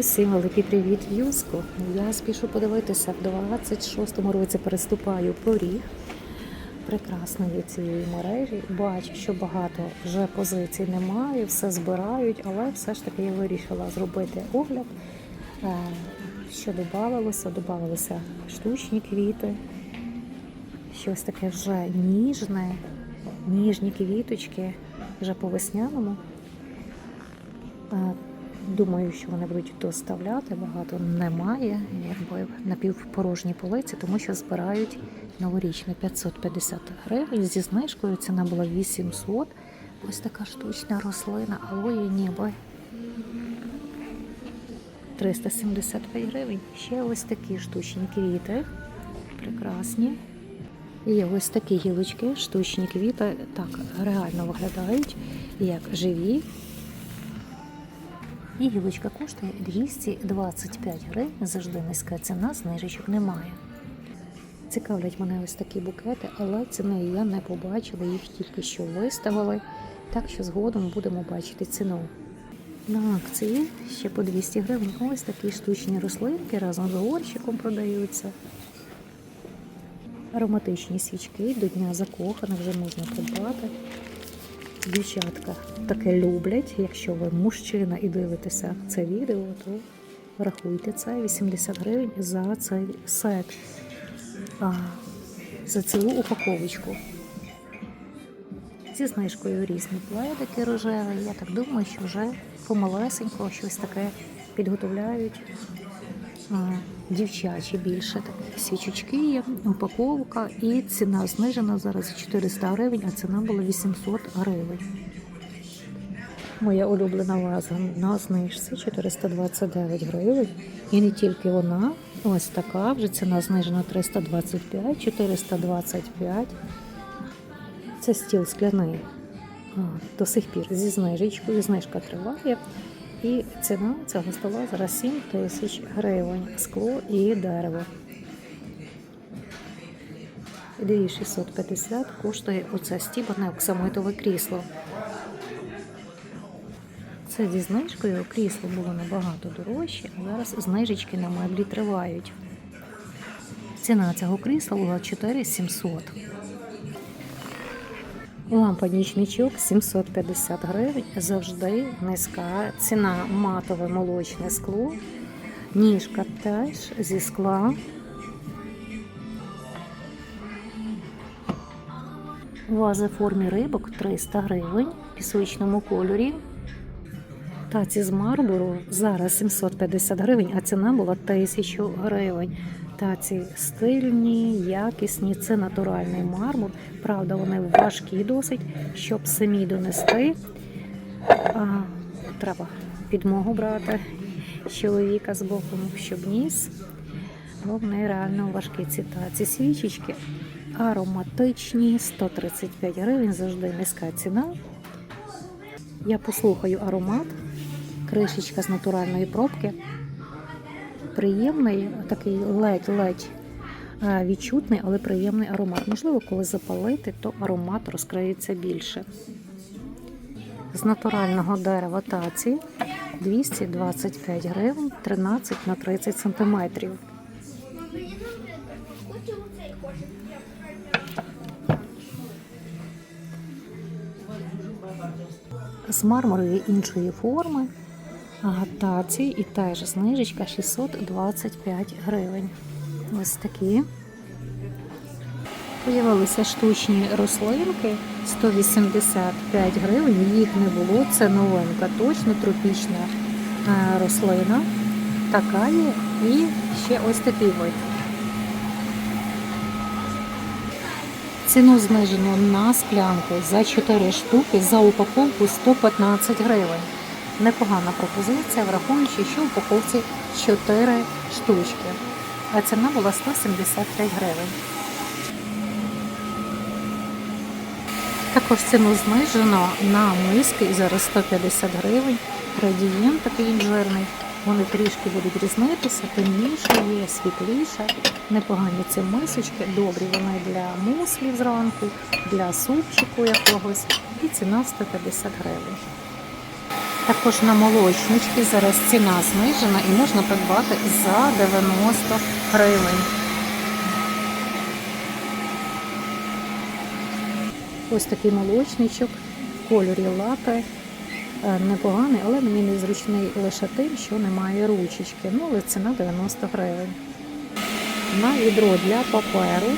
Усім великий привіт, Юску. Я спішу подивитися в 26-му році переступаю поріг прекрасної цієї мережі. Бачу, що багато вже позицій немає, все збирають, але все ж таки я вирішила зробити огляд. Е, Що додавалося? Додавалися штучні квіти, щось таке вже ніжне, ніжні квіточки, вже по весняному. Думаю, що вони будуть доставляти, багато немає, якби напівпорожні полиці, тому що збирають новорічне 550 гривень. Зі знижкою ціна була 800. Ось така штучна рослина, алої ніби 375 гривень. Ще ось такі штучні квіти. Прекрасні. Є ось такі гілочки, штучні квіти, так реально виглядають, як живі. І гілочка коштує 225 гривень, завжди низька ціна, знижечок немає. Цікавлять мене ось такі букети, але ціни я не побачила, їх тільки що виставили, так що згодом будемо бачити ціну. На акції ще по 200 гривень ось такі штучні рослинки разом з горщиком продаються. Ароматичні свічки до Дня закоханих вже можна придбати. Дівчатка таке люблять. Якщо ви мужчина і дивитеся це відео, то рахуйте це 80 гривень за цей сет, а, за цілу упаковочку. Зі знижкою різні пледики рожеві. Я так думаю, що вже помалесенько щось таке підготовляють. Дівчачі більше такі свічечки є, упаковка і ціна знижена зараз 400 гривень, а ціна була 800 гривень. Моя улюблена ваза на знижці 429 гривень. І не тільки вона, ось така, вже ціна знижена 325, 425. Це стіл скляний. До сих пір зі знижечкою. Знижка триває. І ціна цього стола зараз 7 тисяч гривень. Скло і дерево. 2650 коштує оце стібане оксамитове крісло. Це зі знижкою крісло було набагато дорожче, а зараз знижечки на меблі тривають. Ціна цього крісла була 4700. Лампа нічничок 750 гривень. Завжди низька. Ціна матове молочне скло. Ніжка теж зі скла. Ваза в формі рибок 300 гривень в пісочному кольорі. Таці з мармуру зараз 750 гривень, а ціна була 1000 гривень. Таці стильні, якісні, це натуральний мармур. Правда, вони важкі досить, щоб самі донести. А, треба підмогу брати чоловіка з боку, щоб ніс. Бо вони реально важкі ці таці свічечки. Ароматичні, 135 гривень, завжди низька ціна. Я послухаю аромат, кришечка з натуральної пробки. Приємний, такий ледь-ледь е, відчутний, але приємний аромат. Можливо, коли запалити, то аромат розкриється більше. З натурального дерева таці 225 гривень, 13 на 30 сантиметрів. З мармурової іншої форми таці і теж знижечка 625 гривень. Ось такі. Появилися штучні рослинки 185 гривень. Їх не було. Це новинка, точно тропічна е, рослина. Така є. І ще ось такий вид. Ціну знижено на склянку за 4 штуки за упаковку 115 гривень. Непогана пропозиція, враховуючи, що в упаковці 4 штучки. А ціна була 175 гривень. Також ціну знижено на миски і зараз 150 гривень. Градієнт такий жирний. Вони трішки будуть різнитися, темніше є, світліше. Непогані ці мисочки, добрі вони для муслів зранку, для супчику якогось. І ціна 150 гривень. Також на молочнички зараз ціна знижена і можна придбати за 90 гривень. Ось такий молочничок в кольорі лате. Е, Непоганий, але мені незручний лише тим, що немає ручечки. Ну, але ціна 90 гривень. На відро для паперу,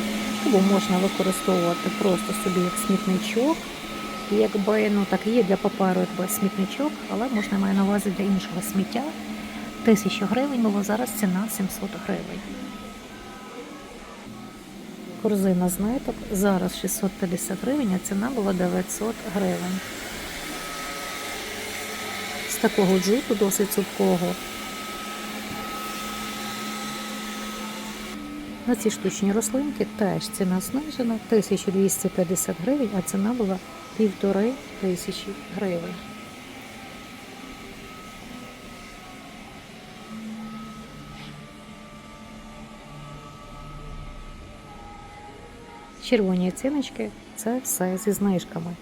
або можна використовувати просто собі як смітничок. Якби ну так є для паперу, якби смітничок, але можна має на увазі для іншого сміття. Тисячу гривень, було зараз ціна 700 гривень. Корзина з зараз 650 гривень, а ціна була 900 гривень. З такого джуту досить цупкого. На ці штучні рослинки теж ціна знижена 1250 гривень, а ціна була півтори тисячі гривень. Червоні оціночки це все зі знижками.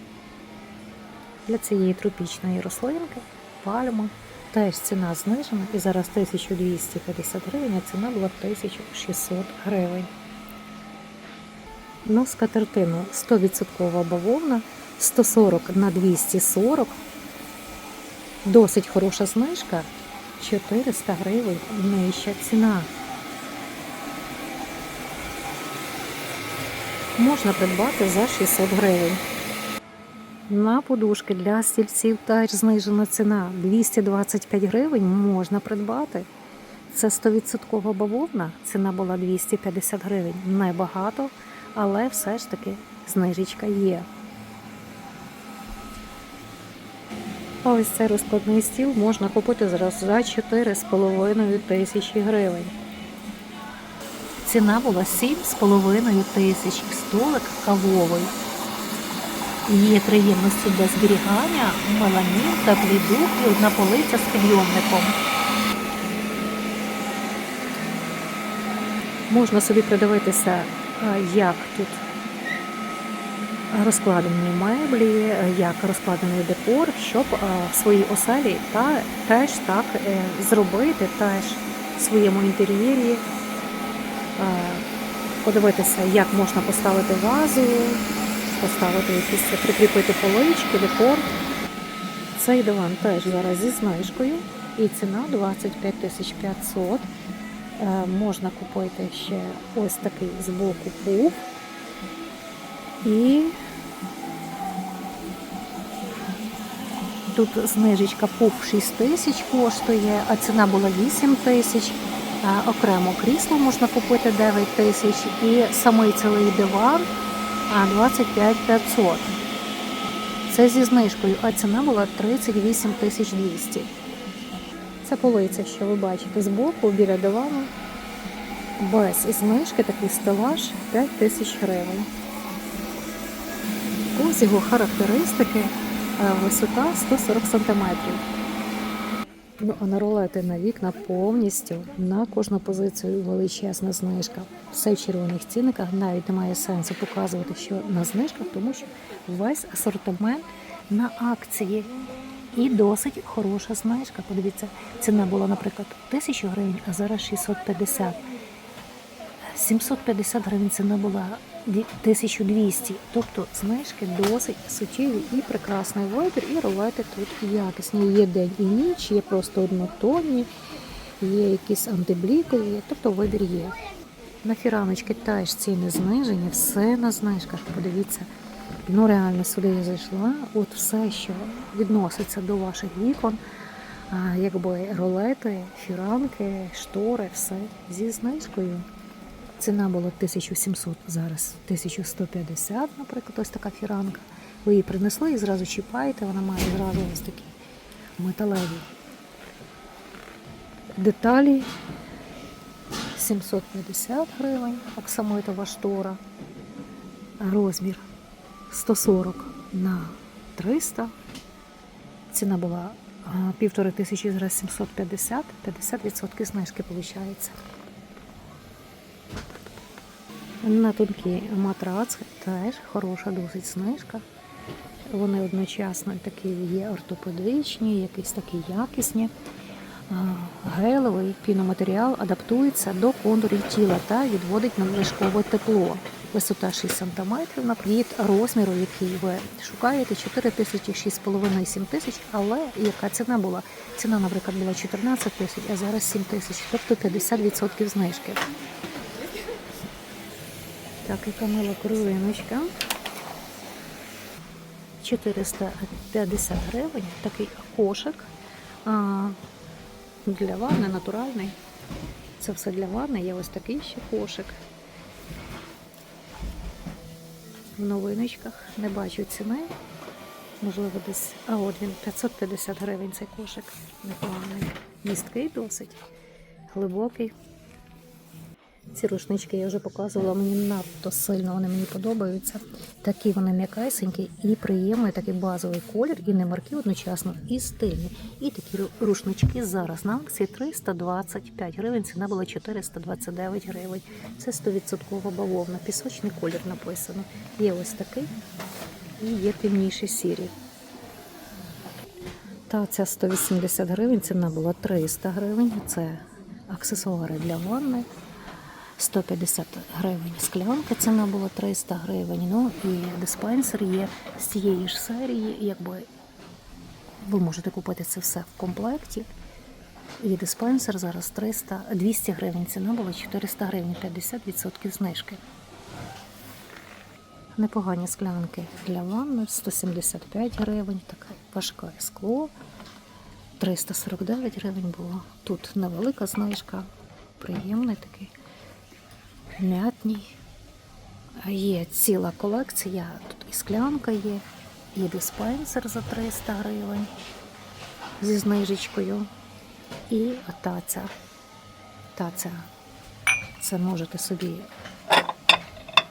Для цієї тропічної рослинки пальма теж ціна знижена і зараз 1250 гривень, а ціна була 1600 гривень. На скатертину 100% бавовна 140 на 240. Досить хороша знижка 400 гривень нижча ціна. Можна придбати за 600 гривень. На подушки для стільців теж знижена ціна 225 гривень можна придбати. Це 100% бавовна, ціна була 250 гривень. Небагато, але все ж таки знижечка є. А ось цей розкладний стіл можна купити зараз за 4,5 тисячі гривень. Ціна була 7,5 тисяч. Столик кавовий. Є приємності для зберігання, меламін, теплий дух і одна полиця з підйомником. Можна собі придивитися, як тут розкладені меблі, як розкладений декор, щоб е, в своїй оселі та теж так е, зробити, теж в своєму інтер'єрі подивитися, як можна поставити вазу, поставити якісь прикріпити полички, декор. Цей диван теж зараз зі знижкою і ціна 25 тисяч 500. Е, Можна купити ще ось такий з боку пуф. І тут знижечка пуф 6 тисяч коштує, а ціна була 8 тисяч. Окремо крісло можна купити 9 тисяч і самий цілий диван а 25 500. Це зі знижкою, а ціна була 38 тисяч 200. Це полиця, що ви бачите збоку біля дивану. Без знижки такий стелаж 5 тисяч гривень. Ось його характеристики, е, висота 140 см. Ну, а на ролети на вікна повністю на кожну позицію величезна знижка. Все в червоних цінниках навіть немає сенсу показувати, що на знижках, тому що весь асортимент на акції. І досить хороша знижка. Подивіться, ціна була, наприклад, 1000 гривень, а зараз 650. 750 гривень ціна була 1200. Тобто знижки досить суттєві і прекрасний вибір, і ролети тут якісні. Є день і ніч, є просто однотонні, є якісь антиблікові, тобто вибір є. На фіраночки теж ціни знижені, все на знижках. Подивіться. Ну, реально сюди я зайшла. От все, що відноситься до ваших вікон, якби ролети, фіранки, штори, все зі знижкою. Ціна була 1700, зараз 1150, наприклад, ось така фіранка. Ви її принесли і зразу чіпаєте, вона має зразу ось такі металеві деталі. 750 гривень, оксамитова штора. Розмір 140 на 300. Ціна була а, півтори тисячі, зараз 750, 50% знижки виходить. На тонкий матрац теж хороша досить знижка. Вони одночасно такі є ортопедичні, якісь такі якісні. Гелевий піноматеріал адаптується до контурів тіла та відводить надлишкове тепло. Висота 6 см від розміру, який ви шукаєте, 4 тисячі, 6,5, 7 тисяч. Але яка ціна була? Ціна, наприклад, була 14 тисяч, а зараз 7 тисяч, тобто 50% знижки. Так, яка мила кровиночка. 450 гривень, такий кошик. А, для ванни натуральний. Це все для ванни. Є ось такий ще кошик. В новиночках не бачу ціни. Можливо, десь. А от він 550 гривень цей кошик. Непоганий. Місткий досить. Глибокий. Ці рушнички я вже показувала, мені надто сильно вони мені подобаються. Такі вони м'якесенькі і приємний такий базовий колір, і не марки одночасно, і стильні. І такі рушнички зараз на акції 325 гривень, ціна була 429 гривень. Це 100% бавовна, пісочний колір написано. Є ось такий і є темніші сірі. Та ця 180 гривень, ціна була 300 гривень. Це аксесуари для ванни. 150 гривень склянка, ціна була 300 гривень. Ну і диспенсер є з цієї ж серії. Якби ви можете купити це все в комплекті. І диспенсер зараз 300, 200 гривень. Ціна була 400 гривень, 50% знижки. Непогані склянки для ванни, 175 гривень, таке важке скло. 349 гривень було. Тут невелика знижка, приємний такий м'ятній. Є ціла колекція. Тут і склянка є, і диспенсер за 300 гривень зі знижечкою. І таця. Таця. Це можете собі,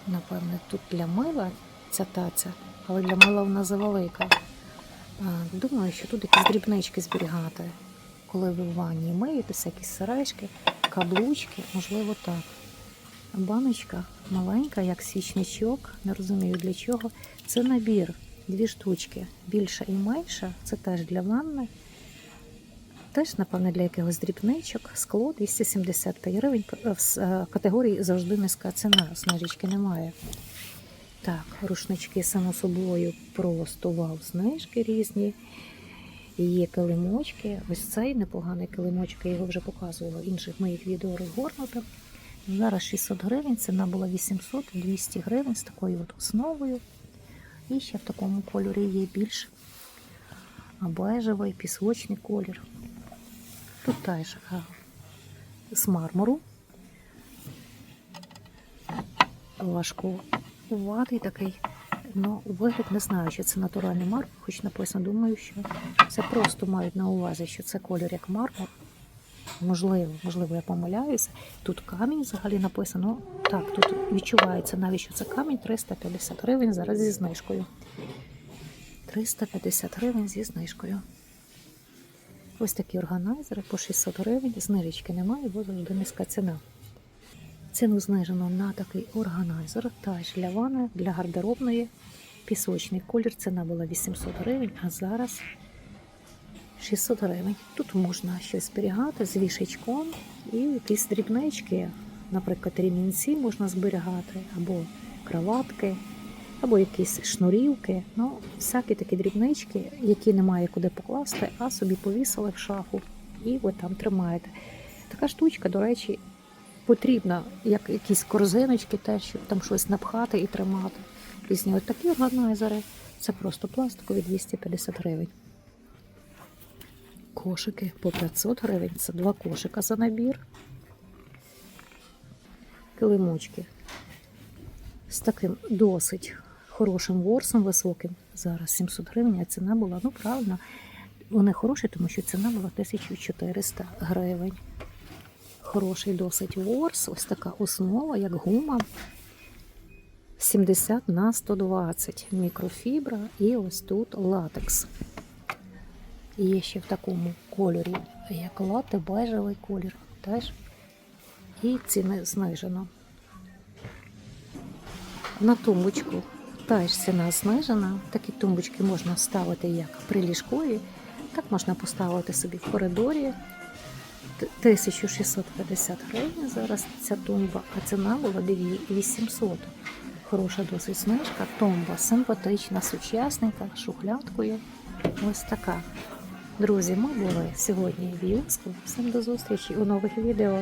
напевне, тут для мила ця таця, але для мила вона завелика. Думаю, що тут якісь дрібнички зберігати. Коли ви в ванні миєтеся, якісь сережки, каблучки, можливо, так. Баночка маленька, як свічничок, не розумію для чого. Це набір, дві штучки, більша і менша. Це теж для ванни. Теж, напевне, для якихось дрібничок. Скло 275 гривень. В е, категорії завжди низька ціна, знижечки немає. Так, рушнички, само собою, просто вау, знижки різні. Є килимочки. Ось цей непоганий килимочок, я його вже показувала в інших моїх відео розгорнуто. Зараз 600 гривень, ціна була 800, 200 гривень з такою от основою. І ще в такому кольорі є більш бежевий пісочний колір. Тут теж з мармуру. Важкуватий такий. Ну, вигляд не знаю, чи це натуральний мармур, хоч написано, думаю, що це просто мають на увазі, що це колір як мармур. Можливо, можливо, я помиляюся. Тут камінь взагалі написано. Так, тут відчувається навіть, що це камінь 350 гривень зараз зі знижкою. 350 гривень зі знижкою. Ось такі органайзери по 600 гривень. Знижечки немає, бо завжди низька ціна. Ціну знижено на такий органайзер, теж для ванни, для гардеробної. Пісочний колір. Ціна була 800 гривень, а зараз 600 гривень. Тут можна щось зберігати з вішечком і якісь дрібнички, наприклад, ремінці можна зберігати, або кроватки, або якісь шнурівки. Ну, всякі такі дрібнички, які немає куди покласти, а собі повісили в шафу і ви там тримаєте. Така штучка, до речі, потрібна, як якісь корзиночки, теж, щоб там щось напхати і тримати. Різні от такі органайзери. Це просто пластикові 250 гривень. Кошики по 500 гривень. Це два кошика за набір. Килимочки з таким досить хорошим ворсом високим. Зараз 700 гривень, а ціна була, ну правильно, вони хороші, тому що ціна була 1400 гривень. Хороший досить ворс, ось така основа, як гума. 70 на 120 мікрофібра і ось тут латекс. Є ще в такому кольорі, як лати, бежевий колір теж. І ціни знижено. На тумбочку Теж ціна знижена. Такі тумбочки можна ставити як приліжкові, так можна поставити собі в коридорі. 1650 гривень зараз ця тумба, а ціна була 800. Хороша досить знижка. Тумба симпатична, сучасненька, шухлядкою. Ось така. Друзі, ми були сьогодні в Юску. Всім до зустрічі у нових відео.